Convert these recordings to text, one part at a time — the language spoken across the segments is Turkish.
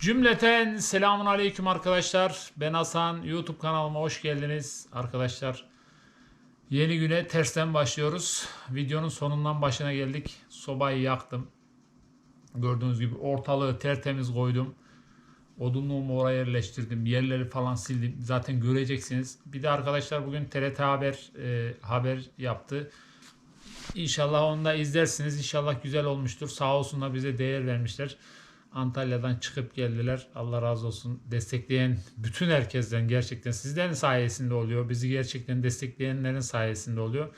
Cümleten selamun aleyküm arkadaşlar. Ben Hasan. YouTube kanalıma hoş geldiniz arkadaşlar. Yeni güne tersten başlıyoruz. Videonun sonundan başına geldik. Sobayı yaktım. Gördüğünüz gibi ortalığı tertemiz koydum. Odunluğumu oraya yerleştirdim. Yerleri falan sildim. Zaten göreceksiniz. Bir de arkadaşlar bugün TRT Haber e, haber yaptı. İnşallah onu da izlersiniz. İnşallah güzel olmuştur. Sağ olsunlar bize değer vermişler. Antalya'dan çıkıp geldiler. Allah razı olsun. Destekleyen bütün herkesten gerçekten sizlerin sayesinde oluyor. Bizi gerçekten destekleyenlerin sayesinde oluyor.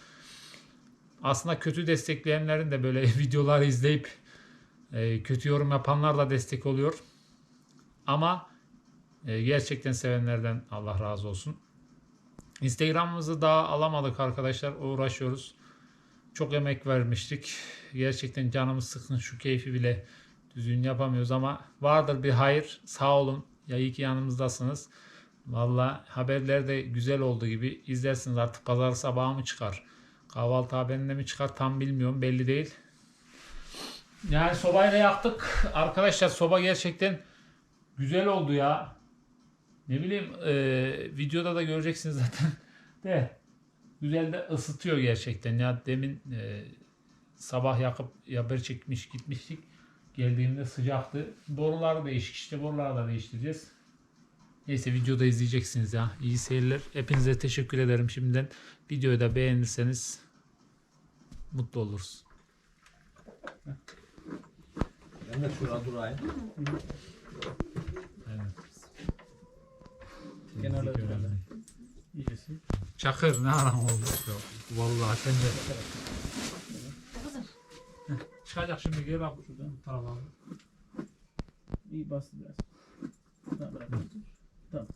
Aslında kötü destekleyenlerin de böyle videoları izleyip e, kötü yorum yapanlar da destek oluyor. Ama e, gerçekten sevenlerden Allah razı olsun. Instagram'ımızı daha alamadık arkadaşlar. Uğraşıyoruz. Çok emek vermiştik. Gerçekten canımız sıkın şu keyfi bile düzgün yapamıyoruz ama vardır bir hayır. Sağ olun. Ya iyi ki yanımızdasınız. Valla haberler de güzel oldu gibi. İzlersiniz artık pazar sabahı mı çıkar? Kahvaltı haberinde mi çıkar tam bilmiyorum. Belli değil. Yani sobayla yaktık. Arkadaşlar soba gerçekten güzel oldu ya. Ne bileyim e, videoda da göreceksiniz zaten. De güzel de ısıtıyor gerçekten. Ya demin e, sabah yakıp haber çekmiş gitmiştik. Geldiğimde sıcaktı. Borular değişik işte boruları da değiştireceğiz. Neyse videoda izleyeceksiniz ya. İyi seyirler. Hepinize teşekkür ederim şimdiden. Videoyu da beğenirseniz mutlu oluruz. Ben de şurada durayım. Evet. Kenarda. İyisi. Çakır ne aram oldu. Vallahi sen de. Çıkacak şimdi gel bak şuradan bu tarafa. İyi bastı biraz. Tamam bırak. Tamam.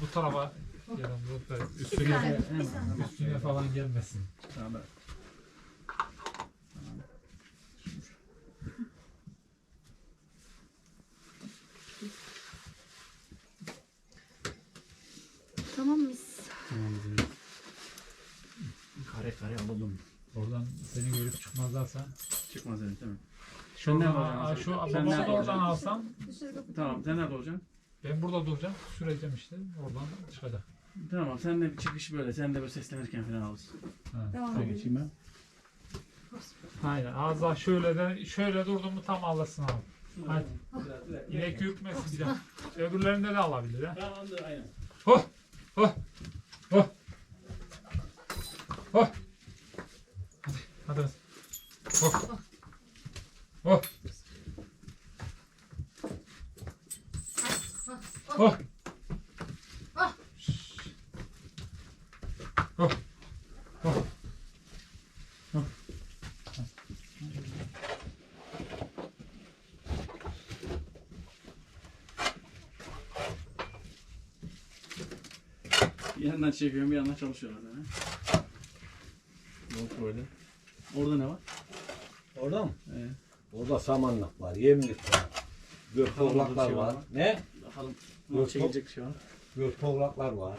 Bu tarafa gelin bu. Üstüne, üstüne falan gelmesin. Tamam bırak. Tamam mıyız? Kare kare alalım. Oradan seni çıkmazlarsa. Çıkmaz evet tamam. Şuradan, nerede aa, olacaksın? şu Sen babamı nerede da oradan olacaksın? alsam Tamam sen nerede olacaksın? ben burada duracağım. Süreceğim işte. Oradan çıkacak. Tamam sen de bir çıkış böyle. Sen de böyle seslenirken falan alırsın. Ha, Devam tamam. edelim. Geçeyim ben. Aynen. Az daha şöyle de şöyle durdum mu tam alırsın abi. Hadi. İnek yürütmesin bir de. Öbürlerinde de alabilir ha. Tamam aynen. Oh! Oh! Oh! Oh! Hadi. Hadi. Oh! Oh! Oh! Oh! Oh! Oh! Bir yandan çekiyorum bir yandan çalışıyorlar. Yani. Yok böyle. Orada ne var? Orada samanlık var, yemlik var. Göktoğlaklar Tamam, bir şey var. Ne? Bakalım. Yok, Ne çekilecek bir şey var. Göktoğlaklar var.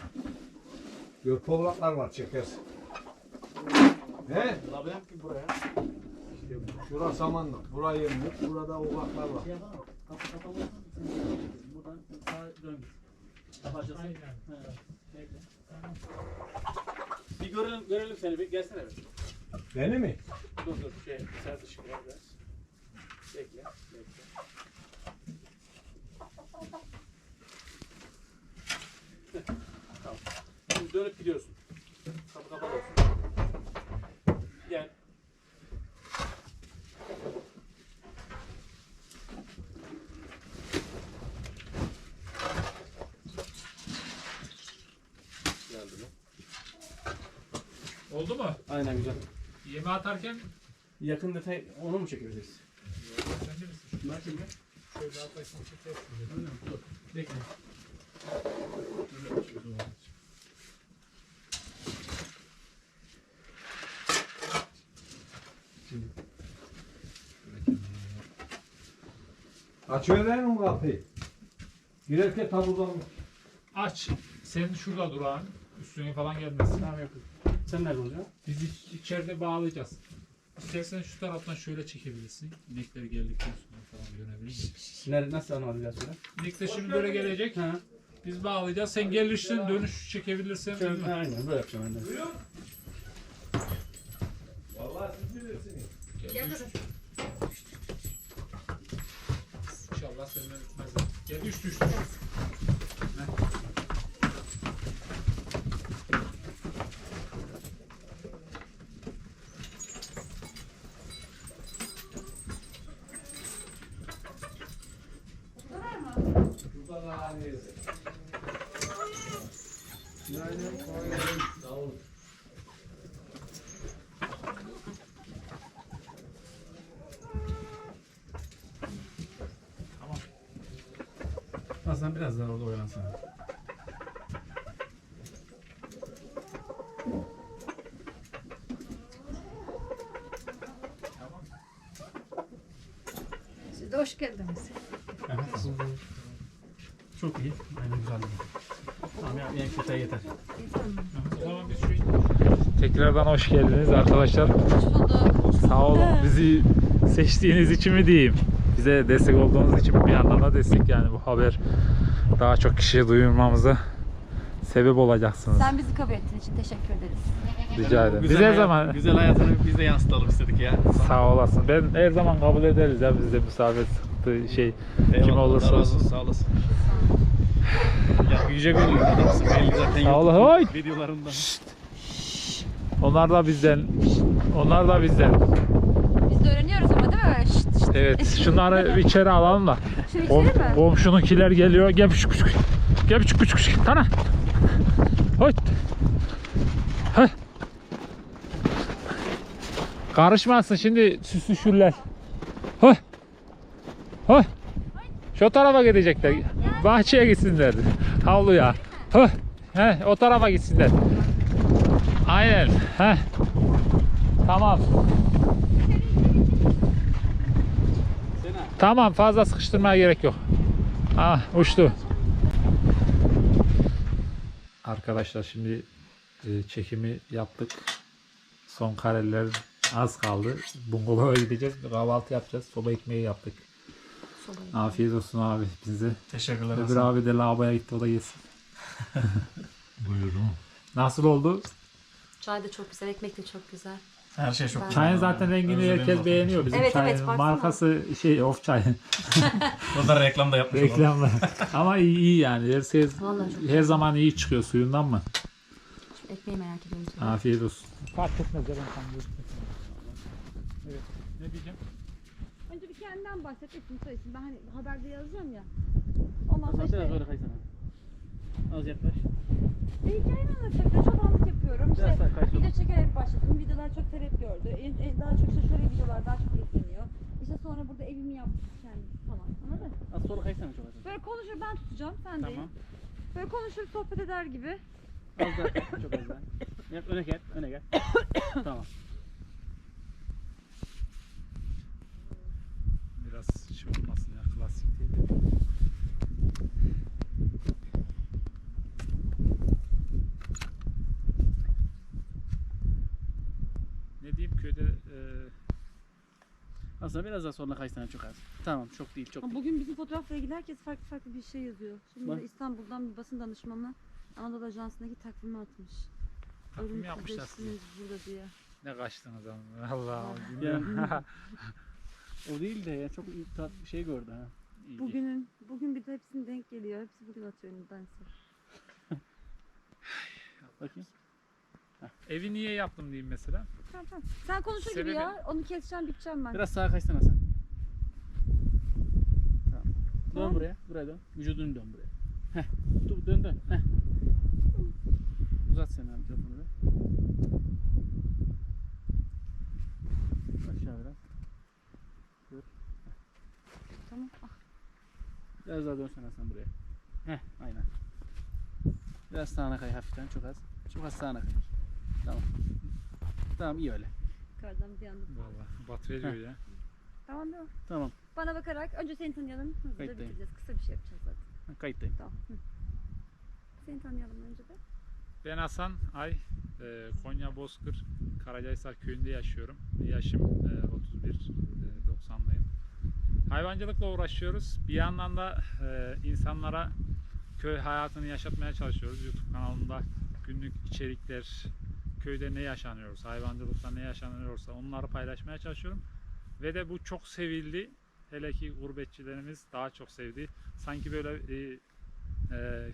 Göktoğlaklar var çekersin. Ne? Labirent gibi buraya. İşte şura samanlık, bura yemlik, burada oğlaklar var. Şey yapalım. Kapı kapalı. Buradan sağa dön. Bekle. Bir görelim, görelim seni bir gelsene bir. Beni mi? Dur dur şey sert ışık var biraz. Bekle, bekle. Heh, tamam. Şimdi dönüp gidiyorsun. Kapı kapalı olsun. Gel. Geldi mi? Oldu mu? Aynen güzel. Yeme atarken Yakın detay onu mu çekebiliriz? Sen de misin? Şimdi. Şöyle atlasın çekersin. Öyle mi? Dur. Bekle. Açıverelim mi kapıyı? Girerken taburdan Aç. Senin şurada durağın. Üstüne falan gelmesin. Tamam yapın. Sen nerede olacaksın? Biz iç- içeride bağlayacağız. İstersen şu taraftan şöyle çekebilirsin. İnekler geldikten sonra falan. dönebilir. Nerede nasıl anlatacağız şöyle? Dik de şimdi böyle gelecek. Ha. Biz bağlayacağız. Sen gelirsin dönüş çekebilirsin. Şöyle aynen böyle yapacağım ben de. Vallahi siz bilirsiniz. İnşallah senden bitmez. Gel düş düş düş. Heh. Burada da hani. Yani koyalım. Sağ olun. Tamam. Aslında biraz daha orada oynansana. Siz de hoş geldiniz. Çok iyi. Aynen güzel. Tamam ya en kötüye yeter. Biz Tekrardan hoş geldiniz arkadaşlar. Hoş bulduk. Sağ olun bizi seçtiğiniz için mi diyeyim. Bize destek olduğunuz için bir yandan da destek yani bu haber daha çok kişiye duyurmamıza sebep olacaksınız. Sen bizi kabul ettiğin için teşekkür ederiz. Rica ederim. Biz Güzel her hayat- zaman güzel hayatını biz de yansıtalım istedik ya. sağ olasın. Ben her zaman kabul ederiz ya bizde misafir sıkıntı şey kim Eyvallah, olursa Allah razı olsun. Sağ olasın. Ya yüce gönüllü adamsın belli zaten. Sağ ol, YouTube! Videolarında. Onlar da bizden. Onlar da bizden. Biz de öğreniyoruz ama değil mi? Şşt, şşt. Evet şunları içeri alalım da. Şunu Kom içelim mi? komşununkiler geliyor. Gel küçük küçük. Gel küçük küçük küçük. Tana. Hoy. Heh. Karışmazsın şimdi süsüşürler. Hoy. Hoy. Şu tarafa gidecekler. Bahçeye gitsinler. Havluya. Hoy. He, o tarafa gitsinler. Aynen. He. Tamam. Tamam fazla sıkıştırmaya gerek yok. Ah uçtu. Arkadaşlar şimdi e, çekimi yaptık. Son kareler az kaldı. Bungalova gideceğiz. Kahvaltı yapacağız. Soba ekmeği yaptık. Sobayı. Afiyet olsun abi bize. Teşekkürler Öbür Hasan. abi de lavaboya gitti o da yesin. Buyurun. Nasıl oldu? Çay da çok güzel, ekmek de çok güzel. Her şey çok Ben- güzel. Çayın zaten rengini Özledim herkes zaten. beğeniyor. Bizim Evet, çayın evet, baksana. markası şey of çay. O da reklam da yapmış. olalım. Reklamlar. Ama iyi, iyi yani. Herkes Vallahi çok her zaman iyi çıkıyor suyundan mı? Ekmeği merak ediyorum. Afiyet olsun. Fark etmez ya ben tam Evet. Ne diyeceğim? Kendinden bahset, soy isim. Ben hani haberde yazacağım ya. Ondan sonra Hasan işte böyle kaysana. Az yaklaş. bir hikayeni anlatacağım. Çobanlık yapıyorum. İşte Biraz daha kaç video çekerek başladım. Videolar çok talep gördü. En- en- Daha çok işte şöyle videolar daha çok izleniyor. İşte sonra burada evimi yaptık kendim falan. Anladın? Az sonra kaysana çok az. Böyle konuşur ben tutacağım. Sen Tamam. değil. Böyle konuşur sohbet eder gibi. Az daha kay, çok az daha. Yap öne gel, öne gel. tamam. Biraz şey olmasın ya klasik değil. de. Ne diyeyim köyde e, Aslında biraz daha sonra kaysana çok az. Tamam çok değil çok Ama değil. bugün bizim fotoğrafla ilgili herkes farklı farklı bir şey yazıyor. Şimdi Bak. İstanbul'dan bir basın danışmanı Anadolu Ajansı'ndaki takvimi atmış. takvim Ölüm size. kardeşsiniz burada diye. Ne kaçtınız ama Allah bilmiyorum. O değil de ya çok iyi tat bir şey gördü ha. Bugünün, bugün bir de hepsine denk geliyor. Hepsi bugün atıyor nedense. Bakayım. Evi niye yaptım diyeyim mesela. Tamam tamam. Sen konuşur Sebebi- gibi ya. Onu keseceğim, biteceğim ben. Biraz sağa kaysana sen. Tamam. Dön Tamam. buraya. Buraya dön. Vücudunu dön buraya. Heh. Dur dön dön. Heh. Uzat sen abi telefonu da. Aşağı biraz. Dur. Tamam. Ah, Biraz daha dönsene sen buraya. Heh, aynen. Biraz sağına kay hafiften, çok az. Çok az sağına kay. Tamam. Tamam iyi öyle. yukarıdan bir anda. Vallahi bat veriyor ya. Tamam değil mi? Tamam. Bana bakarak önce seni tanıyalım. Hızlıca Kayıttayım. bitireceğiz. Kısa bir şey yapacağız zaten. Ha, Kayıttayım. Tamam. Hı. Seni tanıyalım önce de. Ben Hasan Ay, e, Konya Bozkır, Karacahisar köyünde yaşıyorum. Yaşım e, 31, e, 90'dayım. Hayvancılıkla uğraşıyoruz. Bir yandan da e, insanlara köy hayatını yaşatmaya çalışıyoruz. YouTube kanalımda günlük içerikler, köyde ne yaşanıyoruz, hayvancılıkta ne yaşanıyorsa onları paylaşmaya çalışıyorum. Ve de bu çok sevildi. Hele ki gurbetçilerimiz daha çok sevdi. Sanki böyle e, e,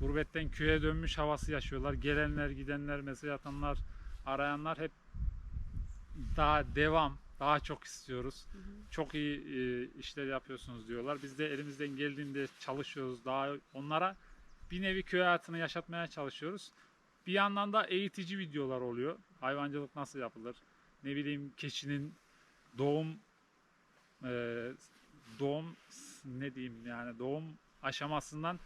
gurbetten köye dönmüş havası yaşıyorlar. Gelenler, gidenler, mesaj atanlar, arayanlar hep daha devam, daha çok istiyoruz. Çok iyi e, işler yapıyorsunuz diyorlar. Biz de elimizden geldiğinde çalışıyoruz. Daha onlara bir nevi köy hayatını yaşatmaya çalışıyoruz. Bir yandan da eğitici videolar oluyor. Hayvancılık nasıl yapılır? Ne bileyim keçinin doğum e, doğum ne diyeyim yani doğum aşamasından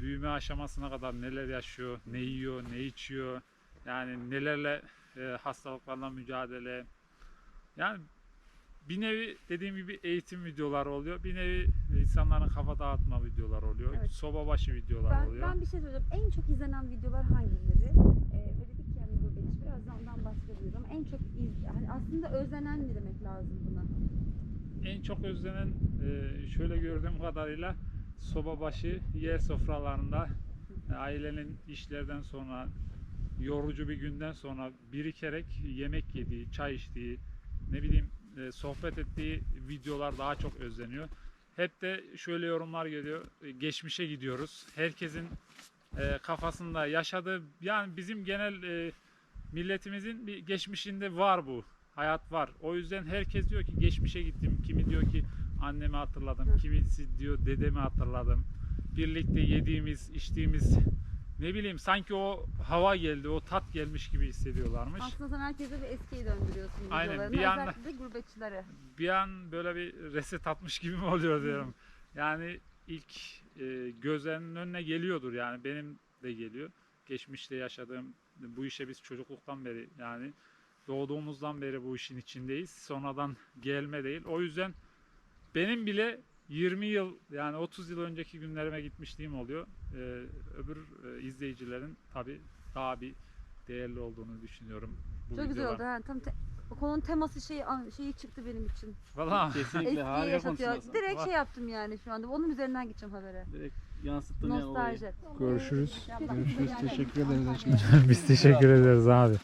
büyüme aşamasına kadar neler yaşıyor, ne yiyor, ne içiyor, yani nelerle e, hastalıklarla mücadele. Yani bir nevi dediğim gibi eğitim videoları oluyor. Bir nevi insanların kafa dağıtma videoları oluyor. Evet. Soba başı videolar Ben, oluyor. ben bir şey söyleyeceğim. En çok izlenen videolar hangileri? Ee, ve dedik ki yani gurbetçi biraz da ondan bahsediyoruz ama en çok iz, hani aslında özlenen mi demek lazım buna? en çok özlenen e, şöyle gördüğüm kadarıyla soba başı yer sofralarında e, ailenin işlerden sonra yorucu bir günden sonra birikerek yemek yediği, çay içtiği, ne bileyim e, sohbet ettiği videolar daha çok özleniyor. Hep de şöyle yorumlar geliyor. e, Geçmişe gidiyoruz. Herkesin e, kafasında yaşadığı yani bizim genel e, milletimizin bir geçmişinde var bu. Hayat var. O yüzden herkes diyor ki geçmişe gittim. Kimi diyor ki annemi hatırladım. Kimisi diyor dedemi hatırladım. Birlikte yediğimiz, içtiğimiz ne bileyim sanki o hava geldi, o tat gelmiş gibi hissediyorlarmış. Aslında sen herkese bir eskiyi döndürüyorsun Aynen, videolarını. bir anda- Özellikle gurbetçilere. bir an böyle bir reset atmış gibi mi oluyor diyorum. Yani ilk e, gözlerinin önüne geliyordur yani benim de geliyor. Geçmişte yaşadığım bu işe biz çocukluktan beri yani doğduğumuzdan beri bu işin içindeyiz. Sonradan gelme değil. O yüzden benim bile 20 yıl yani 30 yıl önceki günlerime gitmişliğim oluyor. E, öbür e, izleyicilerin tabi daha bir değerli olduğunu düşünüyorum. Bu Çok güzel videolar. oldu. Ha, tam te- o konunun teması şey şeyi çıktı benim için. Valla Kesinlikle Eskiyi harika yaşatıyor. konuşuyorsun. Direkt şey yaptım yani şu anda. Onun üzerinden gideceğim habere. Direkt yansıttın yani olayı. Nostalji. Görüşürüz. Görüşürüz. Teşekkür ederiz. biz teşekkür ederiz abi.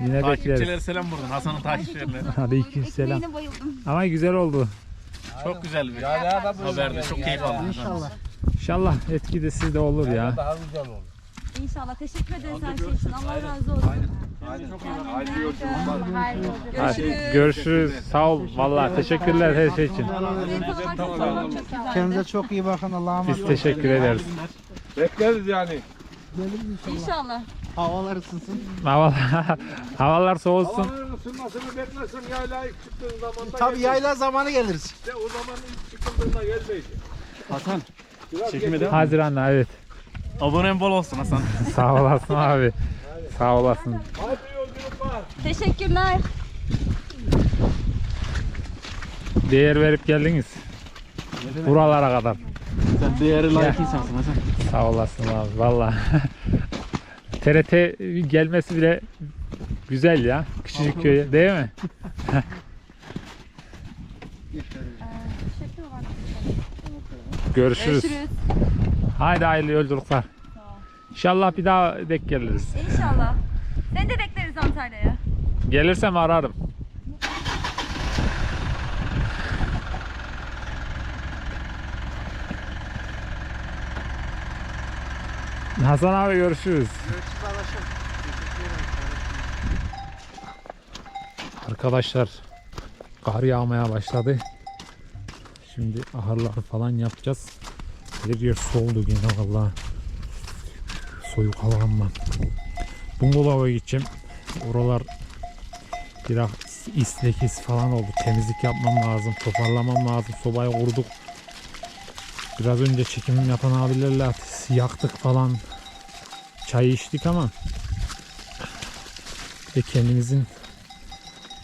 Yine Takipçilere bekleriz. selam buradan. Hasan'ın takipçilerine. Aleyküm selam. Ekmeğine bayıldım. Ama güzel oldu. Çok güzel bir Ya haberdi. Çok keyif aldım. İnşallah. İnşallah etki de sizde olur ya. Daha güzel olur. İnşallah. Teşekkür ederiz her şey için. Allah razı olsun. Aynen. Haydi görüşürüz. Hadi görüşürüz. Sağ ol. Vallahi teşekkürler her şey için. Kendinize çok iyi bakın. Allah'a Biz teşekkür ederiz. Bekleriz yani. İnşallah. Havalar ısınsın. Havalar, havalar soğusun. Havanın ısınmasını beklesin yayla ilk çıktığın zaman da Tabii yayla zamanı geliriz. İşte o zaman ilk çıkıldığında gelmeydi. Hasan. Çekime devam. Haziran'da evet. Abonen bol olsun Hasan. Sağ olasın abi. Sağ olasın. Teşekkürler. Değer verip geldiniz. Buralara kadar. Sen değeri layık insansın Hasan. Sağ olasın abi. Vallahi. TRT gelmesi bile güzel ya. Küçücük köye değil mi? Görüşürüz. Görüşürüz. Haydi hayırlı yolculuklar. İnşallah bir daha denk geliriz. İnşallah. Seni de bekleriz Antalya'ya. Gelirsem ararım. Hasan abi görüşürüz. Arkadaşlar kar yağmaya başladı. Şimdi ahırları falan yapacağız. Her yer soğudu gene vallahi. Soğuk havalanma. Bungalova gideceğim. Oralar biraz islekiz falan oldu. Temizlik yapmam lazım. Toparlamam lazım. Sobayı kurduk. Biraz önce çekim yapan abilerle yaktık falan. Çay içtik ama ve kendimizin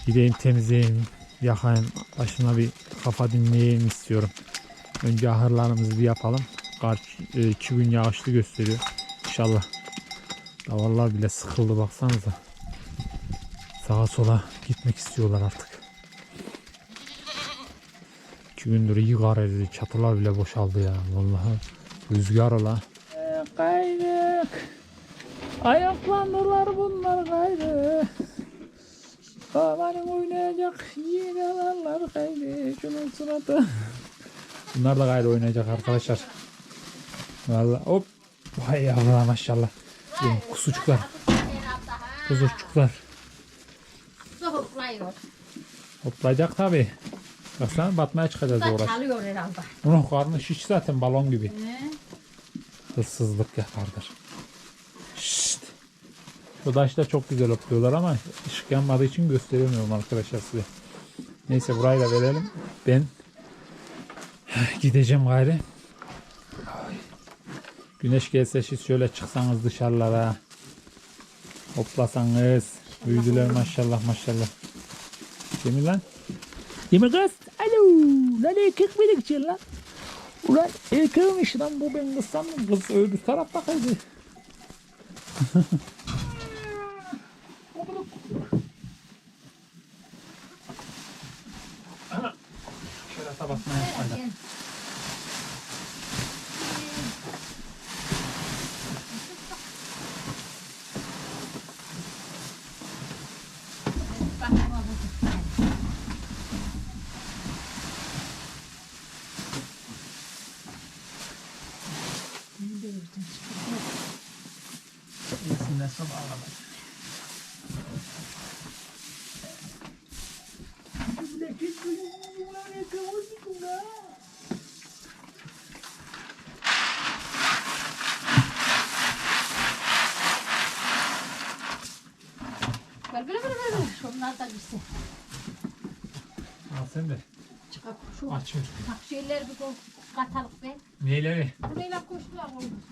gideyim temizleyeyim yakayım başına bir kafa dinleyeyim istiyorum. Önce ahırlarımızı bir yapalım. Kar e, iki gün yağışlı gösteriyor. İnşallah Davarlar bile sıkıldı baksanıza. Sağa sola gitmek istiyorlar artık. 2 İki gündür iyi kar eridi. Çatılar bile boşaldı ya. Vallahi rüzgar ola. Kaydık. Ayaklandılar bunlar gayrı. Babanın oynayacak yine alanlar gayrı. Şunun suratı. Bunlar da gayrı oynayacak arkadaşlar. Vallahi hop. Vay yavrum maşallah. Benim kusucuklar. Hoplayıyor. Hoplayacak tabi. Baksana batmaya çıkacağız uğraş. çalıyor herhalde. Bunun karnı şiş zaten balon gibi. He? Hırsızlık yapardır. Taşlar çok güzel hopluyorlar ama ışık yanmadığı için gösteremiyorum arkadaşlar size. Neyse burayı da verelim. Ben gideceğim gayrı. Ay. Güneş gelse siz şöyle çıksanız dışarılara. Hoplasanız. Büyüdüler maşallah maşallah. Değil mi lan? Değil mi kız? Alo. Lan erkek milikçi lan. Ulan erkeğmiş lan bu ben kız sandım. Kız öbür tarafta kaydı. Şöyle tabasına yapayım. İyisinden sonra ağlamaz. Gel böyle böyle Şunlar da güzel. Al sen de. Çıkar şu Aç şunu. bak şeyler bir koy. Katalık be. Neyleri? Burayla koştular oğlum.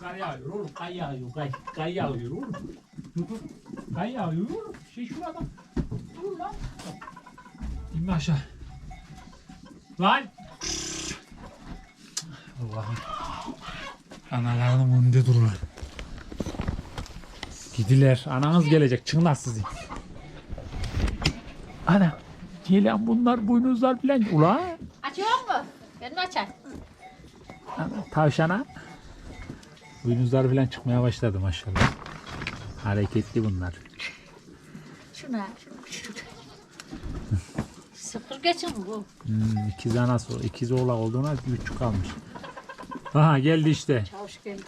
Kar yağıyor oğlum. Kar yağıyor. Kar, kar yağıyor oğlum. Kar yağıyor oğlum. Şey şurada. Dur lan. İnme aşağı. Lan. Allah'ım. Analarının önünde durun. Gidiler. Ananız gelecek. Çınlar sizi. Ana. Gelen bunlar boynuzlar filan. Ula. Açıyor mu? Ben mi açar? Tavşana. Boynuzlar falan çıkmaya başladı maşallah. Hareketli bunlar. Şuna. Sıfır geçin bu. Hmm, ikiz anası, ikiz oğlak olduğuna küçük kalmış. Aha geldi işte. Çavuş geldi.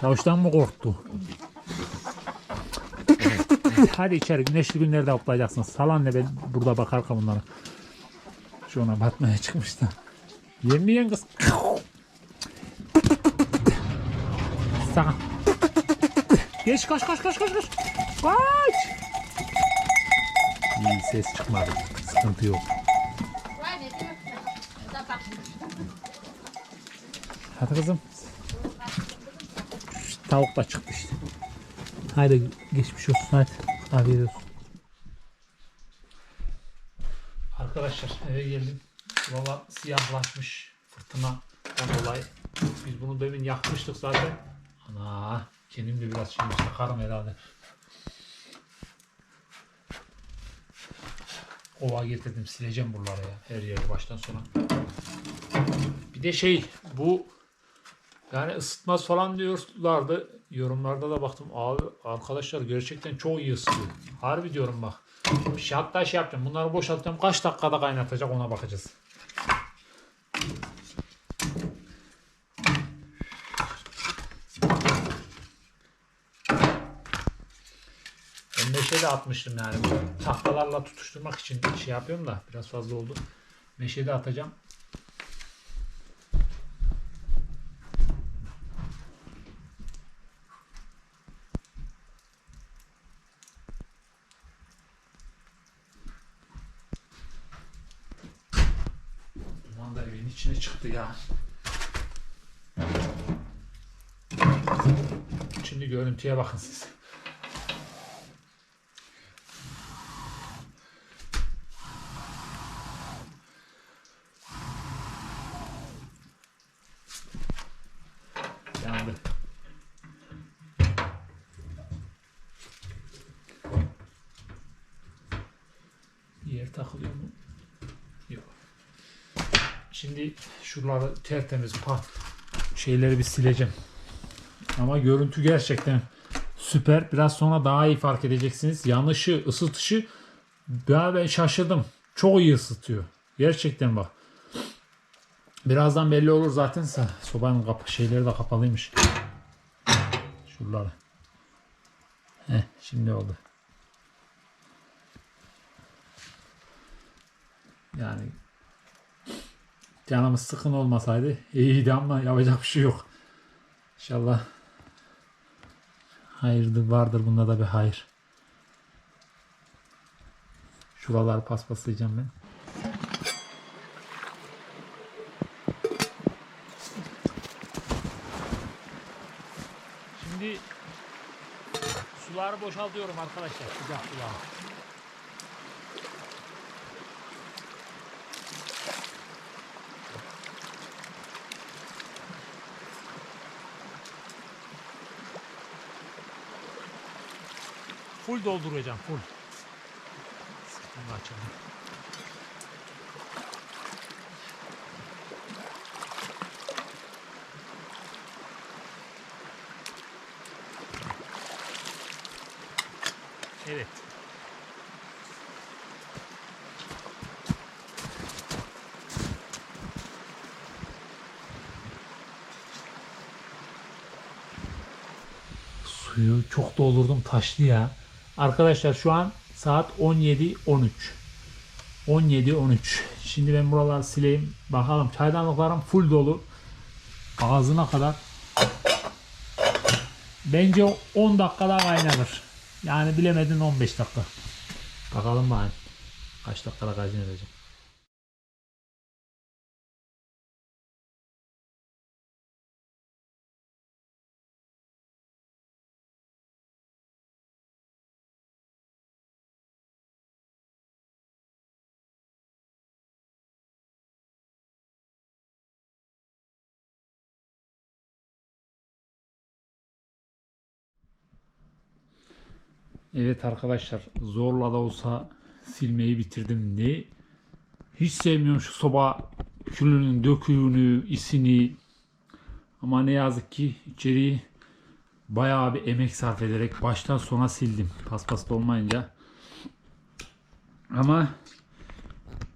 Çavuştan mı korktu? Hadi içeri güneşli günlerde hoplayacaksın. Salan ne ben burada bakarken bunlara. Şu ona batmaya çıkmıştı. Yemeyen kız. Sana. Geç kaç kaç kaç kaç kaç. Kaç. İyi ses çıkmadı. Sıkıntı yok. Vay ne diyor? Da bak. Hadi kızım. Tavuk da çıktı işte. Haydi geçmiş olsun hadi. Afiyet olsun. Arkadaşlar eve geldim. Valla siyahlaşmış fırtınadan dolayı. Biz bunu demin yakmıştık zaten. Ana kendim de biraz şimdi çakarım herhalde. Ova getirdim sileceğim buraları ya her yeri baştan sona. Bir de şey bu yani ısıtmaz falan diyorlardı. Yorumlarda da baktım. Abi arkadaşlar gerçekten çok iyi ısıtıyor. Harbi diyorum bak. Şey, hatta şey yapacağım. Bunları boşaltacağım. Kaç dakikada kaynatacak ona bakacağız. Meşe de atmıştım yani. Tahtalarla tutuşturmak için şey yapıyorum da biraz fazla oldu. Meşe de atacağım. Çıktı ya. Şimdi görüntüye bakın siz. Yandı. Renk takılıyor mu? Yok. Şimdi şuraları tertemiz pat şeyleri bir sileceğim. Ama görüntü gerçekten süper. Biraz sonra daha iyi fark edeceksiniz. Yanışı, ısıtışı ya ben şaşırdım. Çok iyi ısıtıyor. Gerçekten bak. Birazdan belli olur zaten. Sobanın kapı şeyleri de kapalıymış. Şuraları. Heh, şimdi oldu. Yani canımız sıkın olmasaydı iyiydi ama yapacak bir şey yok. İnşallah hayırdır vardır bunda da bir hayır. Şuraları paspaslayacağım ben. Şimdi suları boşaltıyorum arkadaşlar. Sıcak suları. Full dolduracağım full. Sıkıntı açalım. Evet. Suyu çok doldurdum taşlı ya. Arkadaşlar şu an saat 17.13. 17.13. Şimdi ben buraları sileyim. Bakalım çaydanlıklarım full dolu. Ağzına kadar. Bence 10 dakikada kaynanır. Yani bilemedin 15 dakika. Bakalım bari. Kaç dakikada kaynayacak. Evet arkadaşlar zorla da olsa silmeyi bitirdim. Ne? Hiç sevmiyorum şu soba külünün döküğünü, isini. Ama ne yazık ki içeriği bayağı bir emek sarf ederek baştan sona sildim. Paspaslı olmayınca. Ama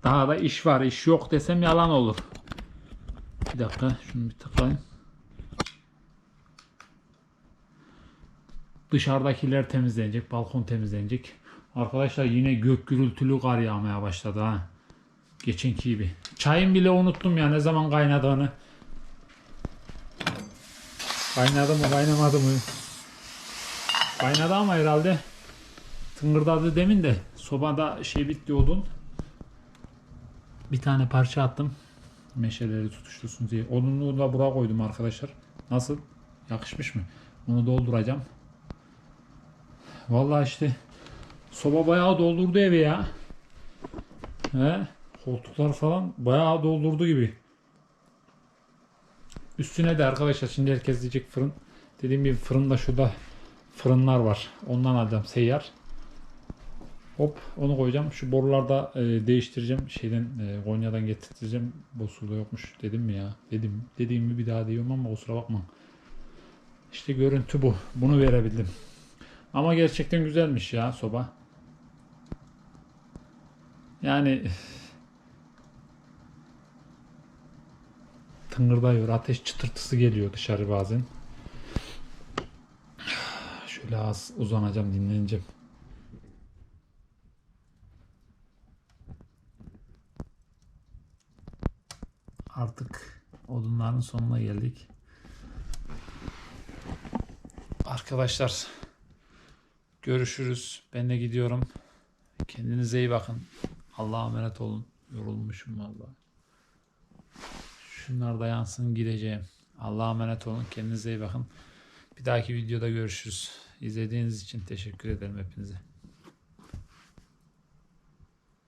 daha da iş var. iş yok desem yalan olur. Bir dakika şunu bir tıklayayım. Dışarıdakiler temizlenecek, balkon temizlenecek. Arkadaşlar yine gök gürültülü kar yağmaya başladı ha. Geçenki gibi. Çayın bile unuttum ya ne zaman kaynadığını. Kaynadı mı kaynamadı mı? Kaynadı ama herhalde tıngırdadı demin de sobada şey bitti odun. Bir tane parça attım. Meşeleri tutuştursun diye. Odunluğu da buraya koydum arkadaşlar. Nasıl? Yakışmış mı? Onu dolduracağım. Vallahi işte soba bayağı doldurdu evi ya. He? Koltuklar falan bayağı doldurdu gibi. Üstüne de arkadaşlar şimdi herkes diyecek fırın. Dediğim gibi fırında şurada fırınlar var. Ondan alacağım seyyar. Hop onu koyacağım. Şu borularda e, değiştireceğim. Şeyden e, Konya'dan getirteceğim. Bu suda yokmuş dedim mi ya? Dedim. Dediğimi bir daha diyorum ama kusura bakma. İşte görüntü bu. Bunu verebildim. Ama gerçekten güzelmiş ya soba. Yani tıngırdıyor. Ateş çıtırtısı geliyor dışarı bazen. Şöyle az uzanacağım dinleneceğim. Artık odunların sonuna geldik. Arkadaşlar Görüşürüz. Ben de gidiyorum. Kendinize iyi bakın. Allah'a emanet olun. Yorulmuşum vallahi. Şunlar da yansın gideceğim. Allah'a emanet olun. Kendinize iyi bakın. Bir dahaki videoda görüşürüz. İzlediğiniz için teşekkür ederim hepinize.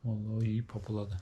Vallahi iyi populadı.